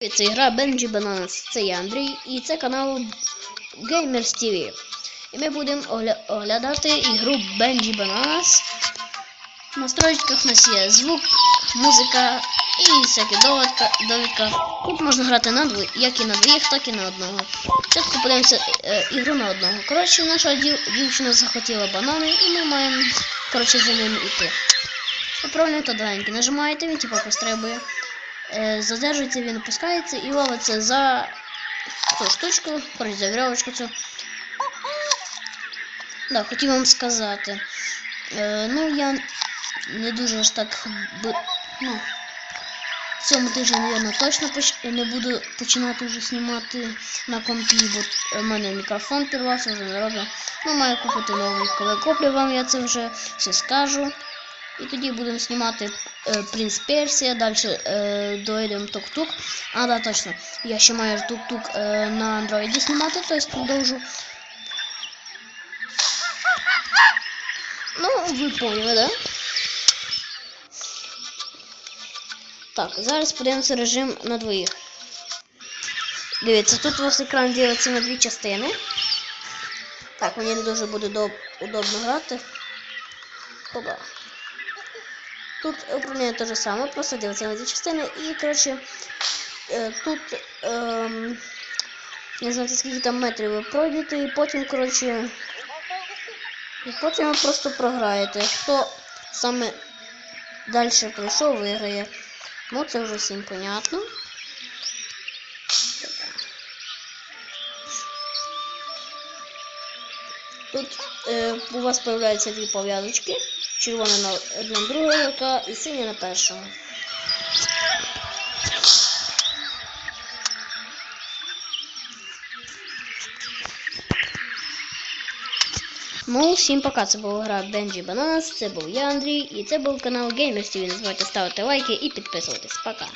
Це гра Benji Bananas, це я Андрій, і це канал Gamers TV. І ми будемо огля- оглядати ігру Benji Bananas. В настройках у нас є звук, музика і всякі довідка. Тут можна грати на дво... як і на двоїх, так і на одного. Спочатку подивимося е, ігру на одного. Коротше, наша дів... дівчина захотіла банани, і ми маємо коротше, за ним іти. Управляєте довеньки, нажимаєте, він типу пострибує. Е, задержується, він опускається і ловиться за цю штучку, коротше, за вірьовочку цю. Да, хотів вам сказати. Е, ну, я не дуже ж так ну, в цьому тижні, мабуть, точно не буду починати вже знімати на компі, бо в мене мікрофон підвався, вже не роблю. Ну, маю купити новий. Коли куплю вам, я це вже все скажу. І тоді будемо знімати е, Принц Персія, далі е, дойдемо тук-тук. А, да, точно. Я ще маю тук-тук е, на андроїді знімати, тобто продовжу. Ну, ви поняли, да? Так, зараз подивимося режим на двоїх. Дивіться, тут у вас екран ділиться на дві частини. Так, мені не дуже буде удобно грати. Опа. Тут управління те же саме, просто дивиться на дві частини. І, коротше, е, тут ем, не знаю скільки там метрів ви пройдете, і потім, коротше, і потім ви просто програєте. Хто саме далі пройшов, виграє. Ну, це вже всім понятно. Тут е, у вас появляються дві пов'язочки. Червона на одному другого рука і синя на першому. Ну, всім пока. Це була гра Benji Bananas, це був я, Андрій, і це був канал Gamers TV. Не забувайте ставити лайки і підписуватись. Пока.